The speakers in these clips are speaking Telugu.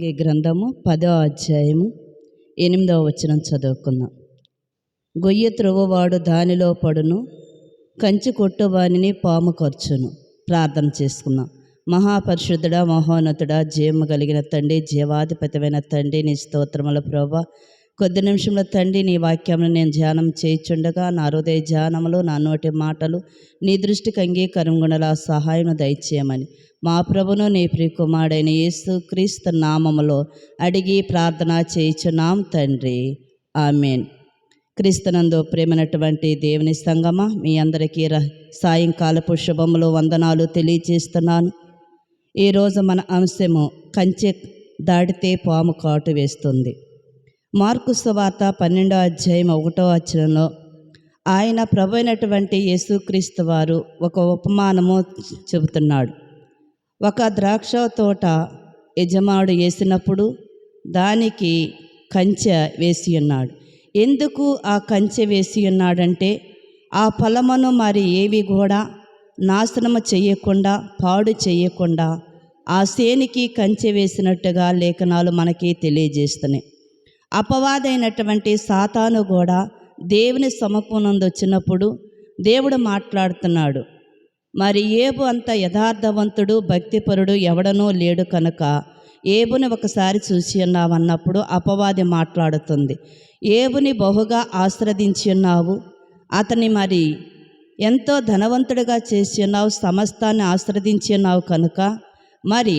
ఈ గ్రంథము పదో అధ్యాయము ఎనిమిదవ వచనం చదువుకుందాం. గొయ్య త్రువవాడు దానిలో పడును కంచి కొట్టువానిని పాము ఖర్చును ప్రార్థన చేసుకుందాం. మహాపరిశుద్ధుడా మహోన్నతుడా జీవము కలిగిన తండ్రి జీవాధిపతిమైన తండ్రి నీ స్తోత్రముల ప్రభా. కొద్ది నిమిషంలో తండ్రి నీ వాక్యమును నేను ధ్యానం చేయిచుండగా నా హృదయ ధ్యానములు నా నోటి మాటలు నీ దృష్టికి అంగీకరంగుండలా సహాయం దయచేయమని. మా ప్రభును నీ ప్రియకుమారుడైన యేసు క్రీస్తు నామములో అడిగి ప్రార్థన చేయించున్నాం తండ్రి. ఆమెన్. క్రీస్తునందు ప్రేమైనటువంటి దేవుని సంగమ మీ అందరికీ సాయంకాలపు శుభములు వందనాలు తెలియజేస్తున్నాను. ఈరోజు మన అంశము కంచె దాటితే పాము కాటు వేస్తుంది. మార్కు సువార్త పన్నెండో అధ్యాయం ఒకటో అధ్యాయంలో ఆయన ప్రభు అయినటువంటి యేసుక్రీస్తు వారు ఒక ఉపమానము చెబుతున్నాడు. ఒక ద్రాక్ష తోట యజమాడు వేసినప్పుడు దానికి కంచె వేసి ఉన్నాడు. ఎందుకు ఆ కంచె వేసి ఉన్నాడంటే ఆ ఫలమును మరి ఏవి కూడా నాశనము చేయకుండా పాడు చేయకుండా ఆ సేనికి కంచె వేసినట్టుగా లేఖనాలు మనకి తెలియజేస్తున్నాయి. అపవాదైనటువంటి సాతాను కూడా దేవుని సమకూనందు వచ్చినప్పుడు దేవుడు మాట్లాడుతున్నాడు. మరి ఏబు అంత యథార్థవంతుడు భక్తిపరుడు ఎవడనో లేడు కనుక ఏబుని ఒకసారి చూసి ఉన్నావన్నప్పుడు అపవాది మాట్లాడుతుంది. ఏబుని బహుగా ఆశ్రదించి ఉన్నావు? అతని మరి ఎంతో ధనవంతుడిగా చేసి ఉన్నావు సమస్తాన్ని ఆశ్రదించి ఉన్నావు కనుక మరి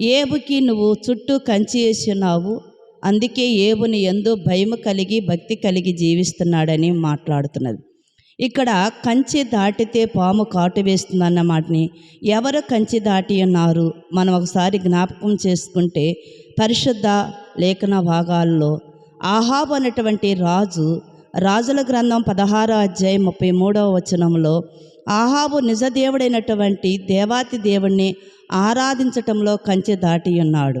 ఏబుకి నువ్వు చుట్టూ కంచి వేసి ఉన్నావు? అందుకే ఏబుని ఎందు భయం కలిగి భక్తి కలిగి జీవిస్తున్నాడని మాట్లాడుతున్నది. ఇక్కడ కంచి దాటితే పాము కాటు వేస్తుందన్న మాటని ఎవరు కంచి దాటి ఉన్నారు? మనం ఒకసారి జ్ఞాపకం చేసుకుంటే పరిశుద్ధ లేఖన భాగాల్లో ఆహాబ్ అనేటువంటి రాజు రాజుల గ్రంథం పదహారో అధ్యాయం ముప్పై మూడవ వచనంలో ఆహాబు నిజదేవుడైనటువంటి దేవాతి దేవుణ్ణి ఆరాధించటంలో కంచె దాటి ఉన్నాడు.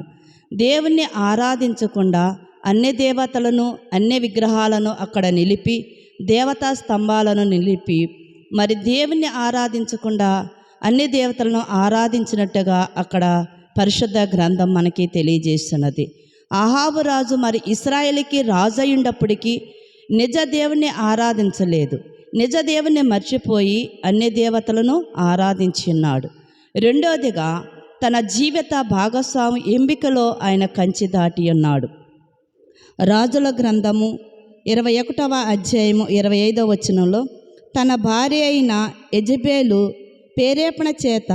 దేవుణ్ణి ఆరాధించకుండా అన్ని దేవతలను అన్ని విగ్రహాలను అక్కడ నిలిపి దేవతా స్తంభాలను నిలిపి మరి దేవుణ్ణి ఆరాధించకుండా అన్ని దేవతలను ఆరాధించినట్టుగా అక్కడ పరిశుద్ధ గ్రంథం మనకి తెలియజేస్తున్నది. అహాబు రాజు మరి ఇస్రాయేల్కి రాజు అయ్యుండప్పటికీ నిజ దేవుణ్ణి ఆరాధించలేదు. నిజ దేవుణ్ణి మర్చిపోయి అన్ని దేవతలను ఆరాధించున్నాడు. రెండోదిగా తన జీవిత భాగస్వామి ఎంపికలో ఆయన కంచి దాటి ఉన్నాడు రాజుల గ్రంథము ఇరవై ఒకటవ అధ్యాయము ఇరవై ఐదవ వచనంలో తన భార్య అయిన యజబేలు పేరేపణ చేత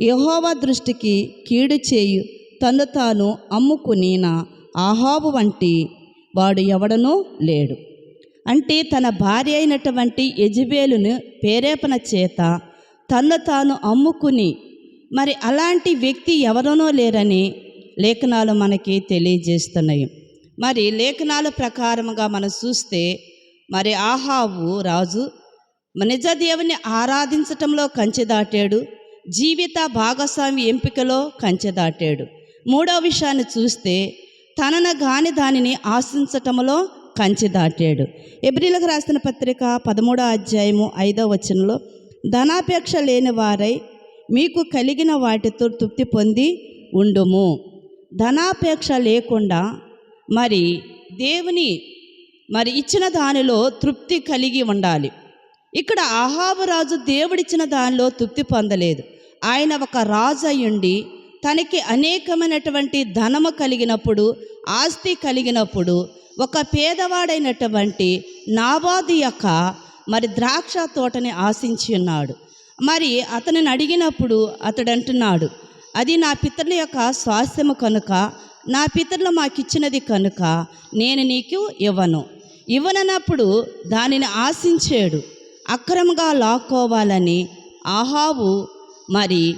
యహోవ దృష్టికి కీడు చేయు తను తాను అమ్ముకునిన ఆహాబు వంటి వాడు ఎవడనూ లేడు. అంటే తన భార్య అయినటువంటి యజబేలును పేరేపణ చేత తను తాను అమ్ముకుని మరి అలాంటి వ్యక్తి ఎవరనో లేరని లేఖనాలు మనకి తెలియజేస్తున్నాయి. మరి లేఖనాల ప్రకారముగా మనం చూస్తే మరి ఆహావు రాజు నిజ దేవుని ఆరాధించటంలో కంచె దాటాడు జీవిత భాగస్వామి ఎంపికలో కంచె దాటాడు. మూడో విషయాన్ని చూస్తే తనను గాని దానిని ఆశించటంలో కంచె దాటాడు. ఎబ్రిలకు రాసిన పత్రిక పదమూడో అధ్యాయము ఐదో వచనంలో ధనాపేక్ష లేని వారై మీకు కలిగిన వాటితో తృప్తి పొంది ఉండుము. ధనాపేక్ష లేకుండా మరి దేవుని మరి ఇచ్చిన దానిలో తృప్తి కలిగి ఉండాలి. ఇక్కడ ఆహాబు రాజు దేవుడిచ్చిన దానిలో తృప్తి పొందలేదు. ఆయన ఒక రాజు అయ్యుండి తనకి అనేకమైనటువంటి ధనము కలిగినప్పుడు ఆస్తి కలిగినప్పుడు ఒక పేదవాడైనటువంటి నాబాది యొక్క మరి ద్రాక్ష తోటని ఆశించి ఉన్నాడు. మరి అతనిని అడిగినప్పుడు అతడు అంటున్నాడు అది నా పితరుల యొక్క స్వాస్థ్యము కనుక నా పితరులు మాకిచ్చినది కనుక నేను నీకు ఇవ్వను. ఇవ్వనప్పుడు దానిని ఆశించాడు. అక్రమంగా లాక్కోవాలని ఆహావు మరి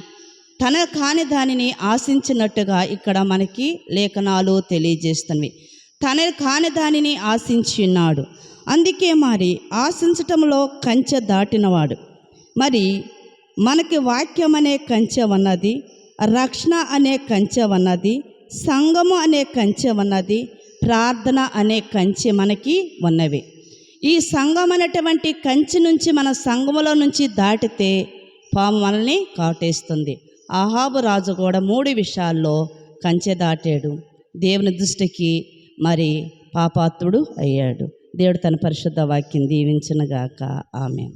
తన కాని దానిని ఆశించినట్టుగా ఇక్కడ మనకి లేఖనాలు తెలియజేస్తున్నవి. తన కాని దానిని ఆశించినాడు. అందుకే మరి ఆశించటంలో కంచె దాటినవాడు. మరి మనకి వాక్యం అనే కంచె ఉన్నది రక్షణ అనే కంచె ఉన్నది సంఘము అనే కంచె ఉన్నది ప్రార్థన అనే కంచె మనకి ఉన్నవి. ఈ సంఘం అనేటువంటి కంచి నుంచి మన సంఘములో నుంచి దాటితే పాము మనల్ని కాటేస్తుంది. ఆహాబు రాజు కూడా మూడు విషయాల్లో కంచె దాటాడు. దేవుని దృష్టికి మరి పాపాత్ముడు అయ్యాడు. దేవుడు తన పరిశుద్ధ వాక్యం దీవించినగాక. ఆమె